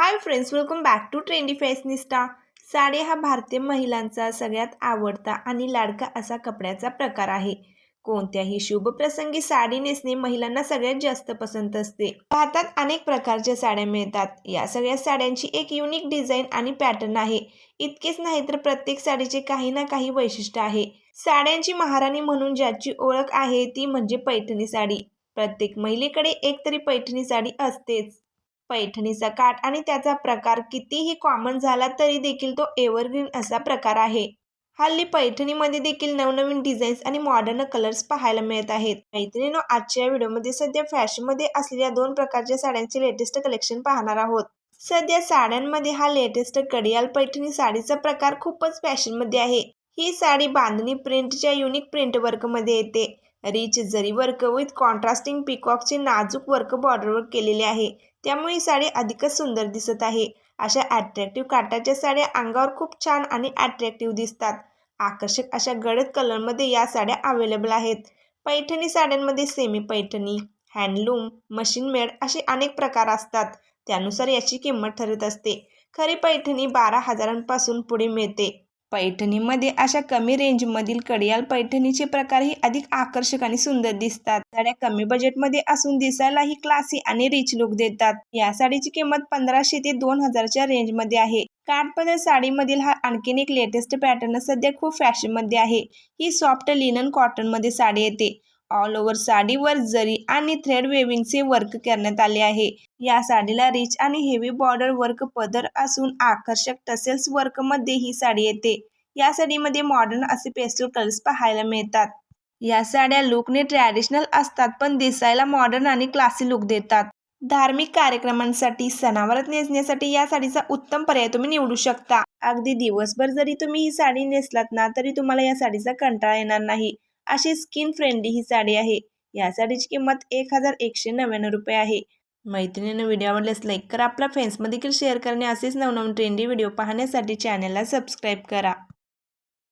Hi friends welcome back to trendy fashionista sari हा भारतीय महिलांचा सगळ्यात आवडता आणि लाडका असा कपड्याचा प्रकार आहे. कोणत्याही शुभ प्रसंगी साडी नेसणे महिलांना सगळ्यात जास्त पसंत असते. भारतात अनेक प्रकारच्या साड्या मिळतात. या सगळ्या साड्यांची एक युनिक डिझाईन आणि पॅटर्न आहे. इतकेच नाही तर प्रत्येक साडीचे काही ना काही वैशिष्ट्य आहे. साड्यांची महाराणी म्हणून ज्याची ओळख आहे ती म्हणजे पैठणी साडी. प्रत्येक महिलेकडे एकतरी पैठणी साडी असतेच. पैठणीचा काठ आणि त्याचा प्रकार कितीही कॉमन झाला तरी देखील तो एव्हरग्रीन असा प्रकार आहे. हल्ली पैठणीमध्ये देखील नवनवीन डिझाईन्स आणि मॉडर्न कलर्स पाहायला मिळत आहेत. मैत्रिणीनो आजच्या व्हिडिओमध्ये सध्या फॅशनमध्ये असलेल्या दोन प्रकारच्या साड्यांचे लेटेस्ट कलेक्शन पाहणार आहोत. सध्या साड्यांमध्ये हा लेटेस्ट कडियाल पैठणी साडीचा प्रकार खूपच फॅशनमध्ये आहे. ही साडी बांधणी प्रिंटच्या युनिक प्रिंट वर्कमध्ये येते. रिच जरी वर्क विथ कॉन्ट्रास्टिंग पिकॉकचे नाजूक वर्क बॉर्डरवर केलेले आहे त्यामुळे ही साडी अधिकच सुंदर दिसत आहे. अशा अट्रॅक्टिव्ह काटाच्या साड्या अंगावर खूप छान आणि अट्रॅक्टिव्ह दिसतात. आकर्षक अशा गडद कलरमध्ये या साड्या अवेलेबल आहेत. पैठणी साड्यांमध्ये semi Paithani handloom machine made असे अनेक प्रकार असतात. त्यानुसार याची किंमत ठरत असते. खरी पैठणी बारा हजारांपासून पुढे मिळते. पैठणीमध्ये अशा कमी रेंजमधील कडियाल पैठणीचे प्रकारही अधिक आकर्षक आणि सुंदर दिसतात. साड्या कमी बजेटमध्ये असून दिसायलाही क्लासी आणि रिच लुक देतात. या साडीची किंमत पंधराशे ते दोन हजारच्या रेंजमध्ये आहे. काठपदर साडीमधील हा आणखीन एक लेटेस्ट पॅटर्न सध्या खूप फॅशनमध्ये आहे. ही सॉफ्ट लिनन कॉटनमध्ये साडी येते. ऑल ओव्हर साडीवर जरी आणि थ्रेड वेविंगचे वर्क करण्यात आले आहे. या साडीला रिच आणि हेवी बॉर्डर वर्क पदर असून आकर्षक टसेल्स वर्कमध्ये ही साडी येते. या साडीमध्ये मॉडर्न असे पेस्टल कलर्स पाहायला मिळतात. या साड्या लुकने ट्रॅडिशनल असतात पण दिसायला मॉडर्न आणि क्लासी लुक देतात. धार्मिक कार्यक्रमांसाठी सणावरात नेसण्यासाठी या साडीचा उत्तम पर्याय तुम्ही निवडू शकता. अगदी दिवसभर जरी तुम्ही ही साडी नेसलात ना तरी तुम्हाला या साडीचा कंटाळा येणार नाही. अशी स्किन फ्रेंडली ही साडी आहे. या साडीची किंमत एक हजार एकशे नव्याण्णव रुपये आहे. मैत्रिणीनं व्हिडिओ आवडल्यास लाईक करा. आपल्या फ्रेंड्समध्ये देखील शेअर करणे असेच नवनवीन ट्रेंडी व्हिडिओ पाहण्यासाठी चॅनलला सबस्क्राईब करा.